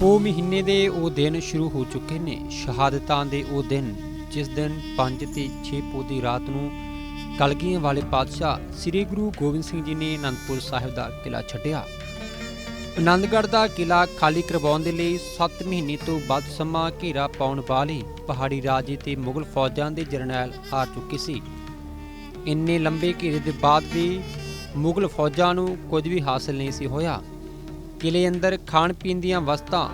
ਪੋ ਮਹੀਨੇ ਦੇ ਉਹ ਦਿਨ ਸ਼ੁਰੂ ਹੋ ਚੁੱਕੇ ਨੇ। ਸ਼ਹਾਦਤਾਂ ਦੇ ਉਹ ਦਿਨ, ਜਿਸ ਦਿਨ 5 ਤੇ 6 ਪੋ ਦੀ ਰਾਤ ਨੂੰ ਕਲਗੀਆਂ ਵਾਲੇ ਪਾਤਸ਼ਾਹ ਸ੍ਰੀ ਗੁਰੂ ਗੋਬਿੰਦ ਸਿੰਘ ਜੀ ਨੇ ਅਨੰਦਪੁਰ ਸਾਹਿਬ ਦਾ ਕਿਲਾ ਛੱਡਿਆ। ਆਨੰਦਗੜ੍ਹ ਦਾ ਕਿਲਾ ਖਾਲੀ ਕਰਵਾਉਣ ਦੇ ਲਈ 7 ਮਹੀਨੇ ਤੋਂ ਵੱਧ ਸਮਾਂ ਘੇਰਾ ਪਾਉਣ ਵਾਲੇ ਪਹਾੜੀ ਰਾਜੇ ਤੇ ਮੁਗਲ ਫੌਜਾਂ ਦੇ ਜਰਨੈਲ ਹਾਰ ਚੁੱਕੇ ਸੀ। ਇੰਨੇ ਲੰਬੇ ਘੇਰੇ ਦੇ ਬਾਅਦ ਵੀ ਮੁਗਲ ਫੌਜਾਂ ਨੂੰ ਕੁਝ ਵੀ ਹਾਸਲ ਨਹੀਂ ਸੀ ਹੋਇਆ। ਕਿਲੇ ਅੰਦਰ ਖਾਣ ਪੀਣ ਦੀਆਂ ਵਸਤਾਂ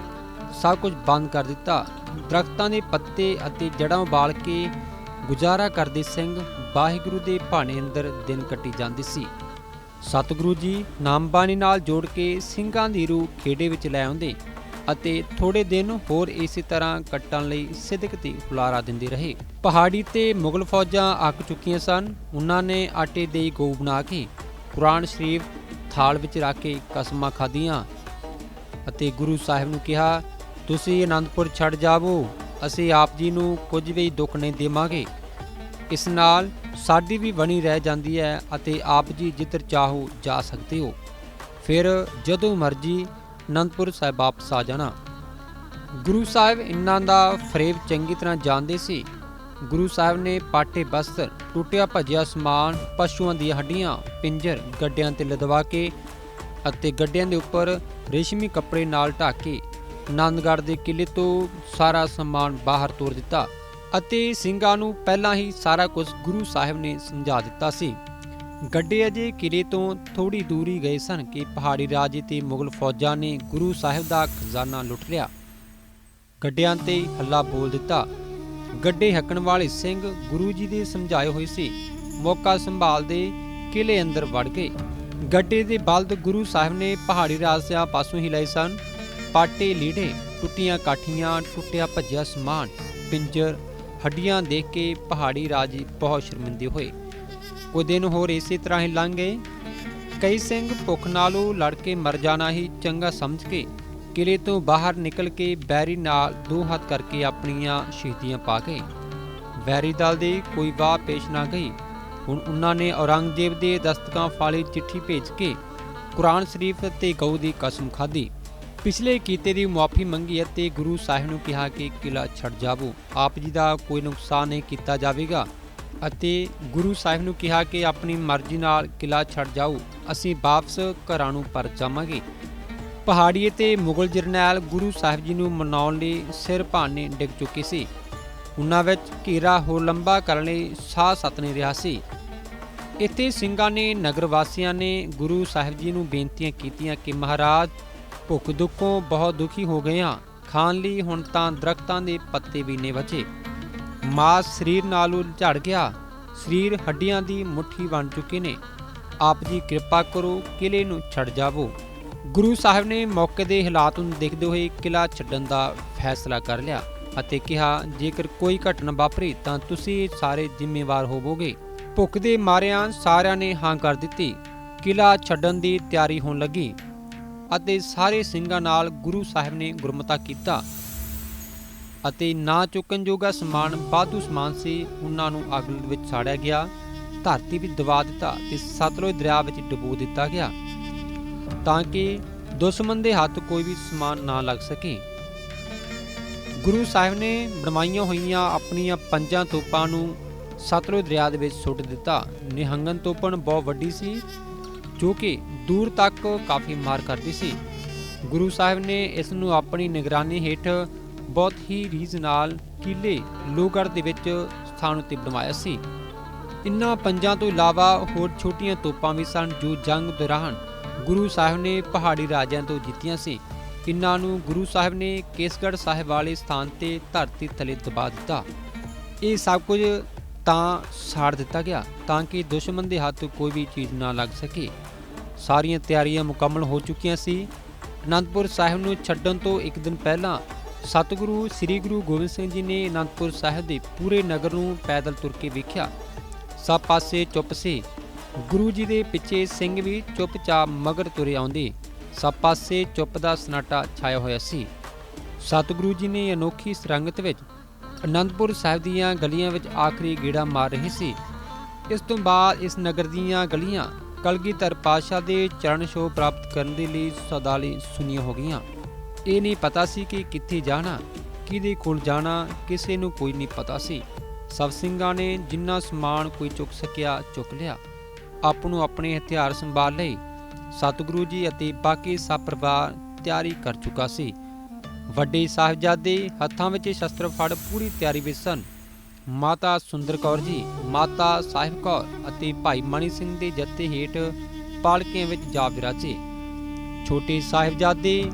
ਸਭ ਕੁਝ ਬੰਦ ਕਰ ਦਿੱਤਾ। ਦਰਖਤਾਂ ਦੇ ਪੱਤੇ ਅਤੇ ਜੜਾਂ ਉਬਾਲ ਕੇ ਗੁਜ਼ਾਰਾ ਕਰਦੇ ਸਿੰਘ ਵਾਹਿਗੁਰੂ ਦੇ ਭਾਣੇ ਅੰਦਰ ਦਿਨ ਕੱਟੀ ਜਾਂਦੀ ਸੀ। ਸਤਿਗੁਰੂ ਜੀ ਨਾਮਬਾਣੀ ਨਾਲ ਜੋੜ ਕੇ ਸਿੰਘਾਂ ਦੀ ਰੂਹ ਖੇੜੇ ਵਿੱਚ ਲੈ ਆਉਂਦੇ ਅਤੇ ਥੋੜੇ ਦਿਨ ਹੋਰ ਇਸੇ ਤਰ੍ਹਾਂ ਕੱਟਣ ਲਈ ਸਿੱਧਕ ਤੇ ਫੁਲਾਰਾ ਦਿੰਦੇ ਰਹੇ। ਪਹਾੜੀ ਤੇ ਮੁਗਲ ਫੌਜਾਂ ਅੱਕ ਚੁੱਕੀਆਂ ਸਨ। ਉਹਨਾਂ ਨੇ ਆਟੇ ਦੇ ਗਊ ਬਣਾ ਕੇ ਕੁਰਾਨ ਸ਼ਰੀਫ ਥਾਲ ਵਿੱਚ ਰੱਖ ਕੇ ਕਸਮਾਂ ਖਾਧੀਆਂ। ਅਤੇ ਗੁਰੂ ਸਾਹਿਬ ਨੂੰ ਕਿਹਾ, ਤੁਸੀਂ ਅਨੰਦਪੁਰ ਛੱਡ ਜਾਵੋ, ਅਸੀਂ ਆਪ ਜੀ ਨੂੰ ਕੁਝ ਵੀ ਦੁੱਖ ਨਹੀਂ ਦੇਵਾਂਗੇ। ਇਸ ਨਾਲ ਸਾਡੀ ਵੀ ਬਣੀ ਰਹਿ ਜਾਂਦੀ ਹੈ ਅਤੇ ਆਪ ਜੀ ਜਿੱਧਰ ਚਾਹੋ ਜਾ ਸਕਦੇ ਹੋ। ਫਿਰ ਜਦੋਂ ਮਰਜ਼ੀ ਅਨੰਦਪੁਰ ਸਾਹਿਬ ਵਾਪਸ ਆ ਜਾਣਾ। ਗੁਰੂ ਸਾਹਿਬ ਇਹਨਾਂ ਦਾ ਫਰੇਬ ਚੰਗੀ ਤਰ੍ਹਾਂ ਜਾਣਦੇ ਸੀ। ਗੁਰੂ ਸਾਹਿਬ ਨੇ ਪਾਟੇ ਬਸਤਰ, ਟੁੱਟਿਆ ਭੱਜਿਆ ਸਮਾਨ, ਪਸ਼ੂਆਂ ਦੀਆਂ ਹੱਡੀਆਂ, ਪਿੰਜਰ, ਗੱਡਿਆਂ ਤੇ ਲਦਵਾ ਕੇ ਅਤੇ ਗੱਡਿਆਂ ਦੇ ਉੱਪਰ ਰੇਸ਼ਮੀ ਕੱਪੜੇ ਨਾਲ ਢੱਕ ਕੇ ਆਨੰਦਗੜ੍ਹ ਦੇ ਕਿਲੇ ਤੋਂ ਸਾਰਾ ਸਮਾਨ ਬਾਹਰ ਤੋਰ ਦਿੱਤਾ ਅਤੇ ਸਿੰਘਾਂ ਨੂੰ ਪਹਿਲਾਂ ਹੀ ਸਾਰਾ ਕੁਝ ਗੁਰੂ ਸਾਹਿਬ ਨੇ ਸਮਝਾ ਦਿੱਤਾ ਸੀ। ਗੱਡੇ ਅਜੇ ਕਿਲੇ ਤੋਂ ਥੋੜੀ ਦੂਰੀ ਗਏ ਸਨ ਕਿ ਪਹਾੜੀ ਰਾਜੇ ਤੇ ਮੁਗਲ ਫੌਜਾਂ ਨੇ ਗੁਰੂ ਸਾਹਿਬ ਦਾ ਖਜ਼ਾਨਾ ਲੁੱਟ ਲਿਆ। ਗੱਡਿਆਂ ਤੇ ਹੱਲਾ ਬੋਲ ਦਿੱਤਾ। ਗੱਡੇ ਹੱਕਣ ਵਾਲੇ ਸਿੰਘ ਗੁਰੂ ਜੀ ਦੇ ਸਮਝਾਏ ਹੋਏ ਸੀ। ਮੌਕਾ ਸੰਭਾਲਦੇ ਕਿਲੇ ਅੰਦਰ ਵੜ ਗਏ। ਗੱਡੇ ਦੇ ਬਲਦ ਗੁਰੂ ਸਾਹਿਬ ਨੇ ਪਹਾੜੀ ਰਾਜਿਆਂ ਪਾਸੋਂ ਹੀ ਲਏ ਸਨ। ਪਾਟੇ ਲੀੜੇ, ਟੁੱਟੀਆਂ ਕਾਠੀਆਂ, ਟੁੱਟਿਆ ਭੱਜਿਆ ਸਮਾਨ, ਪਿੰਜਰ, ਹੱਡੀਆਂ ਦੇਖ ਕੇ ਪਹਾੜੀ ਰਾਜੇ ਬਹੁਤ ਸ਼ਰਮਿੰਦੇ ਹੋਏ। ਉਹ ਦਿਨ ਹੋਰ ਇਸੇ ਤਰ੍ਹਾਂ ਹੀ ਲੰਘ ਗਏ। ਕਈ ਸਿੰਘ ਭੁੱਖ ਨਾਲੋਂ ਲੜ ਕੇ ਮਰ ਜਾਣਾ ਹੀ ਚੰਗਾ ਸਮਝ ਕੇ ਕਿਲੇ ਤੋਂ ਬਾਹਰ ਨਿਕਲ ਕੇ ਬੈਰੀ ਨਾਲ ਦੋ ਹੱਥ ਕਰਕੇ ਆਪਣੀਆਂ ਸ਼ਹੀਦੀਆਂ ਪਾ ਗਏ। ਬੈਰੀ ਦਲ ਦੀ ਕੋਈ ਵਾਹ ਪੇਸ਼ ਨਾ ਗਈ। ਹੁਣ ਉਹਨਾਂ ਨੇ ਔਰੰਗਜ਼ੇਬ ਦੇ ਦਸਤਕਾਂ ਫਾਲੀ ਚਿੱਠੀ ਭੇਜ ਕੇ ਕੁਰਾਨ ਸ਼ਰੀਫ ਤੇ ਗਊ ਦੀ ਕਸਮ ਖਾਧੀ। ਪਿਛਲੇ ਕੀਤੇ ਦੀ ਮੁਆਫੀ ਮੰਗੀ ਅਤੇ ਗੁਰੂ ਸਾਹਿਬ ਨੂੰ ਕਿਹਾ ਕਿ ਕਿਲਾ ਛੱਡ ਜਾਵੋ। ਆਪ ਜੀ ਦਾ ਕੋਈ ਨੁਕਸਾਨ ਨਹੀਂ ਕੀਤਾ ਜਾਵੇਗਾ ਅਤੇ ਗੁਰੂ ਸਾਹਿਬ ਨੂੰ ਕਿਹਾ ਕਿ ਆਪਣੀ ਮਰਜ਼ੀ ਨਾਲ ਕਿਲਾ ਛੱਡ ਜਾਓ। ਅਸੀਂ ਵਾਪਸ ਘਰਾਂ ਨੂੰ ਪਰਤ ਜਾਵਾਂਗੇ। ਪਹਾੜੀਏ ਤੇ ਮੁਗਲ ਜਰਨੈਲ ਗੁਰੂ ਸਾਹਿਬ ਜੀ ਨੂੰ ਮਨਾਉਣ ਲਈ ਸਿਰ ਭਾਣੇ ਡਿੱਗ ਚੁੱਕੇ ਸੀ। ਉਹਨਾਂ ਵਿੱਚ ਘੇਰਾ ਹੋਰ ਲੰਬਾ ਕਰਨ ਲਈ ਸਾਹ ਸਤ ਨਹੀਂ ਰਿਹਾ ਸੀ। ਇੱਥੇ ਸਿੰਘਾਂ ਨੇ, ਨਗਰ ਵਾਸੀਆਂ ਨੇ ਗੁਰੂ ਸਾਹਿਬ ਜੀ ਨੂੰ ਬੇਨਤੀਆਂ ਕੀਤੀਆਂ ਕਿ ਮਹਾਰਾਜ, ਭੁੱਖ ਦੁੱਖੋਂ ਬਹੁਤ ਦੁਖੀ ਹੋ ਗਏ ਹਾਂ। ਖਾਣ ਲਈ ਹੁਣ ਤਾਂ ਦਰਖਤਾਂ ਦੇ ਪੱਤੇ ਵੀ ਨੇ ਬਚੇ। ਮਾਸ ਸਰੀਰ ਨਾਲੋਂ ਝੜ ਗਿਆ। ਸਰੀਰ ਹੱਡੀਆਂ ਦੀ ਮੁੱਠੀ ਬਣ ਚੁੱਕੇ ਨੇ। ਆਪ ਜੀ ਕਿਰਪਾ ਕਰੋ ਕਿਲੇ ਨੂੰ ਛੱਡ ਜਾਵੋ। ਗੁਰੂ ਸਾਹਿਬ ਨੇ ਮੌਕੇ ਦੇ ਹਾਲਾਤ ਨੂੰ ਦੇਖਦੇ ਹੋਏ ਕਿਲਾ ਛੱਡਣ ਦਾ ਫੈਸਲਾ ਕਰ ਲਿਆ ਅਤੇ ਕਿਹਾ, ਜੇਕਰ ਕੋਈ ਘਟਨਾ ਵਾਪਰੀ ਤਾਂ ਤੁਸੀਂ ਸਾਰੇ ਜ਼ਿੰਮੇਵਾਰ ਹੋਵੋਗੇ। ਭੁੱਖ ਦੇ ਮਾਰਿਆਂ ਸਾਰਿਆਂ ਨੇ ਹਾਂ ਕਰ ਦਿੱਤੀ। ਕਿਲਾ ਛੱਡਣ ਦੀ ਤਿਆਰੀ ਹੋਣ ਲੱਗੀ ਅਤੇ ਸਾਰੇ ਸਿੰਘਾਂ ਨਾਲ ਗੁਰੂ ਸਾਹਿਬ ਨੇ ਗੁਰਮਤਾ ਕੀਤਾ ਅਤੇ ਨਾ ਚੁੱਕਣ ਜੋਗਾ ਸਮਾਨ ਬਾਧੂ ਸਮਾਨ ਸੀ, ਉਹਨਾਂ ਨੂੰ ਅੱਗ ਵਿੱਚ ਸਾੜਿਆ ਗਿਆ, ਧਰਤੀ ਵਿੱਚ ਦਬਾ ਦਿੱਤਾ ਤੇ ਸਤਲੁਜ ਦਰਿਆ ਵਿੱਚ ਡੁਬੋ ਦਿੱਤਾ ਗਿਆ ਤਾਂ ਕਿ ਦੁਸ਼ਮਣ ਦੇ ਹੱਥ ਕੋਈ ਵੀ ਸਮਾਨ ਨਾ ਲੱਗ ਸਕੇ। ਗੁਰੂ ਸਾਹਿਬ ਨੇ ਬਣਵਾਈਆਂ ਹੋਈਆਂ ਆਪਣੀਆਂ ਪੰਜਾਂ ਤੋਪਾਂ ਨੂੰ ਸਤਲੁਜ ਦਰਿਆ ਦੇ ਵਿੱਚ ਸੁੱਟ ਦਿੱਤਾ। ਨਿਹੰਗਨ ਤੋਪਣ ਬਹੁਤ ਵੱਡੀ ਸੀ, ਜੋ ਕਿ ਦੂਰ ਤੱਕ ਕਾਫੀ ਮਾਰ ਕਰਦੀ ਸੀ। ਗੁਰੂ ਸਾਹਿਬ ਨੇ ਇਸ ਨੂੰ ਆਪਣੀ ਨਿਗਰਾਨੀ ਹੇਠ ਬਹੁਤ ਹੀ ਰੀਝ ਨਾਲ ਕਿਲੇ ਲੋਹਗੜ੍ਹ ਦੇ ਵਿੱਚ ਸਥਾਨ ਉੱਤੇ ਬਣਵਾਇਆ ਸੀ। ਇਨ੍ਹਾਂ ਪੰਜਾਂ ਤੋਂ ਇਲਾਵਾ ਹੋਰ ਛੋਟੀਆਂ ਤੋਪਾਂ ਵੀ ਸਨ ਜੋ ਜੰਗ ਦੌਰਾਨ ਗੁਰੂ ਸਾਹਿਬ ਨੇ ਪਹਾੜੀ ਰਾਜਿਆਂ ਤੋਂ ਜਿੱਤੀਆਂ ਸੀ। ਇਨ੍ਹਾਂ ਨੂੰ ਗੁਰੂ ਸਾਹਿਬ ਨੇ ਕੇਸਗੜ੍ਹ ਸਾਹਿਬ ਵਾਲੇ ਸਥਾਨ ਤੇ ਧਰਤੀ ਥਲੇ ਦਬਾ ਦਿੱਤਾ। ਇਹ ਸਭ ਕੁਝ ਤਾਂ ਸਾੜ ਦਿੱਤਾ ਗਿਆ ਤਾਂ ਕਿ ਦੁਸ਼ਮਣ ਦੇ ਹੱਥ ਕੋਈ ਵੀ ਚੀਜ਼ ਨਾ ਲੱਗ ਸਕੇ। ਸਾਰੀਆਂ ਤਿਆਰੀਆਂ ਮੁਕੰਮਲ ਹੋ ਚੁੱਕੀਆਂ ਸੀ। ਅਨੰਦਪੁਰ ਸਾਹਿਬ ਨੂੰ ਛੱਡਣ ਤੋਂ ਇੱਕ ਦਿਨ ਪਹਿਲਾਂ ਸਤਿਗੁਰੂ ਸ੍ਰੀ ਗੁਰੂ ਗੋਬਿੰਦ ਸਿੰਘ ਜੀ ਨੇ ਅਨੰਦਪੁਰ ਸਾਹਿਬ ਦੇ ਪੂਰੇ ਨਗਰ ਨੂੰ ਪੈਦਲ ਤੁਰ ਕੇ ਵੇਖਿਆ। ਸਭ ਪਾਸੇ ਚੁੱਪ ਸੀ। ਗੁਰੂ ਜੀ ਦੇ ਪਿੱਛੇ ਸਿੰਘ ਵੀ ਚੁੱਪਚਾਪ ਮਗਰ ਤੁਰੇ ਆਉਂਦੇ। ਸਭ ਪਾਸੇ ਚੁੱਪ ਦਾ ਸਨਾਟਾ ਛਾਇਆ ਹੋਇਆ ਸੀ। ਸਤਿਗੁਰੂ ਜੀ ਨੇ ਅਨੋਖੀ ਸਰੰਗਤ ਵਿੱਚ ਅਨੰਦਪੁਰ ਸਾਹਿਬ ਦੀਆਂ ਗਲੀਆਂ ਵਿੱਚ ਆਖਰੀ ਗੇੜਾ ਮਾਰ ਰਹੀ ਸੀ। ਇਸ ਤੋਂ ਬਾਅਦ ਇਸ ਨਗਰ ਦੀਆਂ ਗਲੀਆਂ ਕਲਗੀਧਰ ਪਾਤਸ਼ਾਹ ਦੇ ਚਰਨ ਛੋਹ ਪ੍ਰਾਪਤ ਕਰਨ ਦੇ ਲਈ ਸਦਾ ਲਈ ਸੁਨੀਆਂ ਹੋ ਗਈਆਂ। ਇਹ ਨਹੀਂ ਪਤਾ ਸੀ ਕਿ ਕਿੱਥੇ ਜਾਣਾ, ਕਿਹਦੇ ਕੋਲ ਜਾਣਾ, ਕਿਸੇ ਨੂੰ ਕੋਈ ਨਹੀਂ ਪਤਾ ਸੀ। ਸਭ ਸਿੰਘਾਂ ਨੇ ਜਿੰਨਾ ਸਮਾਨ ਕੋਈ ਚੁੱਕ ਸਕਿਆ ਚੁੱਕ ਲਿਆ। ਆਪ ਨੂੰ ਆਪਣੇ ਹਥਿਆਰ ਸੰਭਾਲ ਲਈ ਸਤਿਗੁਰੂ ਜੀ ਅਤੇ ਬਾਕੀ ਸਭ ਪਰਿਵਾਰ ਤਿਆਰੀ ਕਰ ਚੁੱਕਾ ਸੀ। ਵੱਡੇ ਸਾਹਿਬਜ਼ਾਦੇ ਹੱਥਾਂ ਵਿੱਚ ਸ਼ਸਤਰ ਫੜ ਪੂਰੀ ਤਿਆਰੀ ਵਿੱਚ ਸਨ। ਮਾਤਾ ਸੁੰਦਰ ਕੌਰ ਜੀ, ਮਾਤਾ ਸਾਹਿਬ ਕੌਰ ਅਤੇ ਭਾਈ ਮਣੀ ਸਿੰਘ ਦੇ ਜੱਥੇ ਹੇਠ ਪਾਲਕੀਆਂ ਵਿੱਚ ਜਾ ਵਿਰਾਜੇ। ਛੋਟੇ ਸਾਹਿਬਜ਼ਾਦੇ,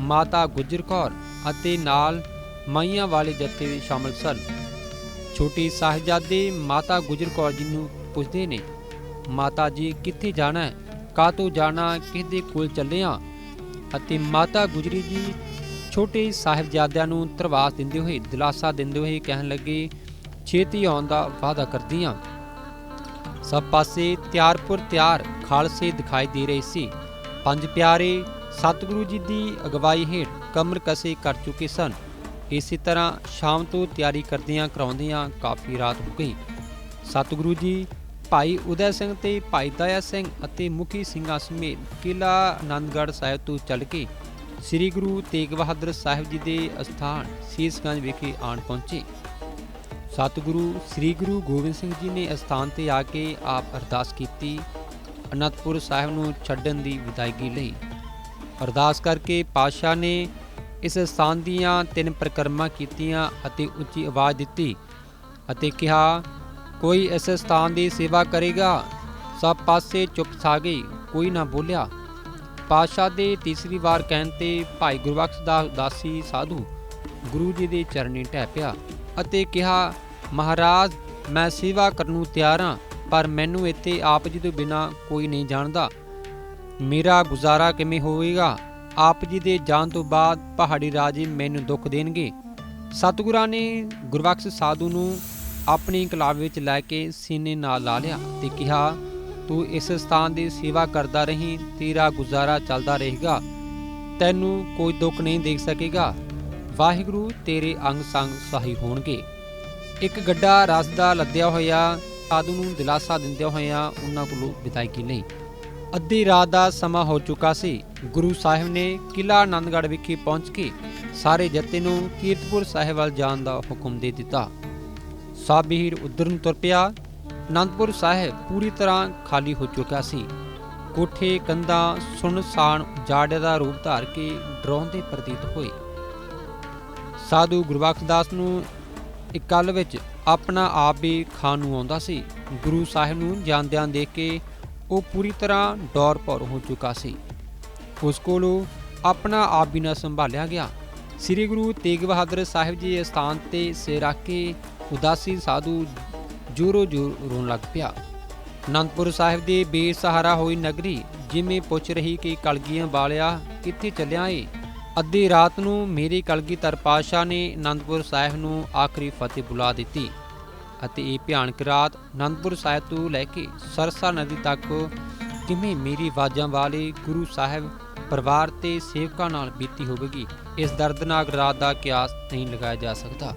ਮਾਤਾ ਗੁਜਰ ਕੌਰ ਅਤੇ ਨਾਲ ਮਾਈਆਂ ਵਾਲੇ ਜੱਥੇ ਵੀ ਸ਼ਾਮਲ ਸਨ। ਛੋਟੀ ਸਾਹਿਬਜ਼ਾਦੇ ਮਾਤਾ ਗੁਜਰ ਕੌਰ ਜੀ ਨੂੰ ਪੁੱਛਦੇ ਨੇ, ਮਾਤਾ ਜੀ, ਕਿੱਥੇ ਜਾਣਾ ਹੈ? ਕਾਹਤੋਂ ਜਾਣਾ? ਕਿਹਦੇ ਕੋਲ ਚੱਲੇ ਆ? ਅਤੇ ਮਾਤਾ ਗੁਜਰੀ ਜੀ ਛੋਟੇ ਸਾਹਿਬਜ਼ਾਦਿਆਂ ਨੂੰ ਧਰਵਾਸ ਦਿੰਦੇ ਹੋਏ, ਦਿਲਾਸਾ ਦਿੰਦੇ ਹੋਏ ਕਹਿਣ ਲੱਗੇ, ਛੇਤੀ ਆਉਣ ਦਾ ਵਾਅਦਾ ਕਰਦੀ ਹਾਂ ਸਭ ਪਾਸੇ ਤਿਆਰਪੁਰ ਤਿਆਰ ਖਾਲਸੇ ਦਿਖਾਈ ਦੇ ਰਹੇ ਸੀ। ਪੰਜ ਪਿਆਰੇ ਸਤਿਗੁਰੂ ਜੀ ਦੀ ਅਗਵਾਈ ਹੇਠ ਕਮਰ ਕਸੇ ਕਰ ਚੁੱਕੇ ਸਨ। ਇਸੇ ਤਰ੍ਹਾਂ ਸ਼ਾਮ ਤੋਂ ਤਿਆਰੀ ਕਰਦਿਆਂ ਕਰਾਉਂਦਿਆਂ ਕਾਫੀ ਰਾਤ ਹੋ ਗਈ। ਸਤਿਗੁਰੂ ਜੀ, ਭਾਈ ਉਦੈ ਸਿੰਘ ਤੇ ਭਾਈ ਦਇਆ ਸਿੰਘ ਅਤੇ ਮੁਖੀ ਸਿੰਘਾਂ ਸਮੇਤ ਕਿਲਾ ਆਨੰਦਗੜ੍ਹ ਸਾਹਿਬ ਤੋਂ ਚੱਲ ਕੇ ਸ੍ਰੀ ਗੁਰੂ ਤੇਗ ਬਹਾਦਰ ਸਾਹਿਬ ਜੀ ਦੇ ਅਸਥਾਨ ਸੀਸਗੰਜ ਵਿਖੇ ਆਣ ਪਹੁੰਚੇ। ਸਤਿਗੁਰੂ ਸ੍ਰੀ ਗੁਰੂ ਗੋਬਿੰਦ ਸਿੰਘ ਜੀ ਨੇ ਅਸਥਾਨ ਤੇ ਆ ਕੇ ਆਪ ਅਰਦਾਸ ਕੀਤੀ, ਅਨੰਦਪੁਰ ਸਾਹਿਬ ਨੂੰ ਛੱਡਣ ਦੀ ਵਿਦਾਇਗੀ ਲਈ। ਅਰਦਾਸ ਕਰਕੇ ਪਾਤਸ਼ਾਹ ਨੇ ਇਸ ਸਥਾਨ ਦੀਆਂ ਤਿੰਨ ਪ੍ਰਕਰਮਾਂ ਕੀਤੀਆਂ ਅਤੇ ਉੱਚੀ ਆਵਾਜ਼ ਦਿੱਤੀ ਅਤੇ ਕਿਹਾ, ਕੋਈ ਇਸ ਸਥਾਨ ਦੀ ਸੇਵਾ ਕਰੇਗਾ, ਸਭ ਪਾਸੇ ਚੁੱਪ ਛਾ ਗਈ, ਕੋਈ ਨਾ ਬੋਲਿਆ। ਪਾਤਸ਼ਾਹ ਦੇ ਤੀਸਰੀ ਵਾਰ ਕਹਿਣ ਤੇ ਭਾਈ ਗੁਰਬਖਸ਼ ਦਾ ਉਦਾਸੀ ਸਾਧੂ ਗੁਰੂ ਜੀ ਦੇ ਚਰਨੀ ਢਹਿ ਪਿਆ ਅਤੇ ਕਿਹਾ, ਮਹਾਰਾਜ, ਮੈਂ ਸੇਵਾ ਕਰਨ ਨੂੰ ਤਿਆਰ ਹਾਂ, ਪਰ ਮੈਨੂੰ ਇੱਥੇ ਆਪ ਜੀ ਤੋਂ ਬਿਨਾ ਕੋਈ ਨਹੀਂ ਜਾਣਦਾ। ਮੇਰਾ ਗੁਜ਼ਾਰਾ ਕਿਵੇਂ ਹੋਵੇਗਾ? ਆਪ ਜੀ ਦੇ ਜਾਣ ਤੋਂ ਬਾਅਦ ਪਹਾੜੀ ਰਾਜੇ ਮੈਨੂੰ ਦੁੱਖ ਦੇਣਗੇ। ਸਤਿਗੁਰਾਂ ਨੇ ਗੁਰਬਖਸ਼ ਸਾਧੂ ਨੂੰ ਆਪਣੀ ਕਲਾਬ ਵਿੱਚ ਲੈ ਕੇ ਸੀਨੇ ਨਾਲ ਲਾ ਲਿਆ ਤੇ ਕਿਹਾ ਤੂੰ ਇਸ ਸਥਾਨ ਦੀ ਸੇਵਾ ਕਰਦਾ ਰਹੀਂ, ਤੇਰਾ ਗੁਜ਼ਾਰਾ ਚੱਲਦਾ ਰਹੇਗਾ। ਤੈਨੂੰ ਕੋਈ ਦੁੱਖ ਨਹੀਂ ਦੇਖ ਸਕੇਗਾ। ਵਾਹਿਗੁਰੂ, ਤੇਰੇ ਅੰਗ ਸੰਗ ਸਹਾਈ ਹੋਣਗੇ। ਇੱਕ ਗੱਡਾ ਰਸ ਦਾ ਲੱਦਿਆ ਹੋਇਆ, ਸਾਧੂ ਨੂੰ ਦਿਲਾਸਾ ਦਿੰਦਿਆਂ ਹੋਇਆ ਉਹਨਾਂ ਕੋਲੋਂ ਵਿਦਾਇਗੀ ਲਈ। ਅੱਧੀ ਰਾਤ ਦਾ ਸਮਾਂ ਹੋ ਚੁੱਕਾ ਸੀ। ਗੁਰੂ ਸਾਹਿਬ ਨੇ ਕਿਲਾ ਆਨੰਦਗੜ੍ਹ ਵਿਖੇ ਪਹੁੰਚ ਕੇ ਸਾਰੇ ਜੱਤੇ ਨੂੰ ਕੀਰਤਪੁਰ ਸਾਹਿਬ ਵੱਲ ਜਾਣ ਦਾ ਹੁਕਮ ਦੇ ਦਿੱਤਾ। ਸਾਬੀਰ ਉਧਰ ਨੂੰ ਤੁਰ ਪਿਆ। ਅਨੰਦਪੁਰ ਸਾਹਿਬ ਪੂਰੀ ਤਰ੍ਹਾਂ ਖਾਲੀ ਹੋ ਚੁੱਕਾ ਸੀ। ਕੋਠੇ, ਕੰਧਾਂ ਸੁਨਸਾਨ ਜਾੜੇ ਦਾ ਰੂਪ ਧਾਰ ਕੇ ਡਰਾਉਂਦੇ ਪ੍ਰਤੀਤ ਹੋਏ। ਸਾਧੂ ਗੁਰਬਖਸ਼ਦਾਸ ਨੂੰ ਇਕੱਲ ਵਿੱਚ ਆਪਣਾ ਆਪ ਵੀ ਖਾਣ ਨੂੰ ਆਉਂਦਾ ਸੀ। ਗੁਰੂ ਸਾਹਿਬ ਨੂੰ ਜਾਂਦਿਆਂ ਦੇਖ ਕੇ ਉਹ ਪੂਰੀ ਤਰ੍ਹਾਂ ਡੌਰ ਭੌਰ ਹੋ ਚੁੱਕਾ ਸੀ। ਉਸ ਕੋਲੋਂ ਆਪਣਾ ਆਪ ਵੀ ਨਾ ਸੰਭਾਲਿਆ ਗਿਆ। ਸ੍ਰੀ ਗੁਰੂ ਤੇਗ ਬਹਾਦਰ ਸਾਹਿਬ ਜੀ ਦੇ ਸਥਾਨ ਤੇ ਸਿਰ ਰੱਖ ਕੇ ਉਦਾਸੀ ਸਾਧੂ ਜੋਰੋ ਜੋਰ ਰੋਣ ਲੱਗ ਪਿਆ। ਅਨੰਦਪੁਰ ਸਾਹਿਬ ਦੀ ਬੇਸਹਾਰਾ ਹੋਈ ਨਗਰੀ ਜਿਵੇਂ ਪੁੱਛ ਰਹੀ ਕਿ ਕਲਗੀਆਂ ਵਾਲਿਆ ਕਿੱਥੇ ਚੱਲਿਆ ਏ? ਅੱਧੀ ਰਾਤ ਨੂੰ ਮੇਰੀ ਕਲਗੀਧਰ ਪਾਤਸ਼ਾਹ ਨੇ ਅਨੰਦਪੁਰ ਸਾਹਿਬ ਨੂੰ ਆਖਰੀ ਫਤਿਹ ਬੁਲਾ ਦਿੱਤੀ ਅਤੇ ਇਹ ਭਿਆਨਕ ਰਾਤ ਅਨੰਦਪੁਰ ਸਾਹਿਬ ਤੋਂ ਲੈ ਕੇ ਸਰਸਾ ਨਦੀ ਤੱਕ ਕਿਵੇਂ ਮੇਰੀ ਆਵਾਜ਼ਾਂ ਵਾਲੇ ਗੁਰੂ ਸਾਹਿਬ ਪਰਿਵਾਰ ਤੇ ਸੇਵਕਾਂ ਨਾਲ ਬੀਤੀ ਹੋਵੇਗੀ, ਇਸ ਦਰਦਨਾਕ ਰਾਤ ਦਾ ਕਿਆਸ ਨਹੀਂ ਲਗਾਇਆ ਜਾ ਸਕਦਾ।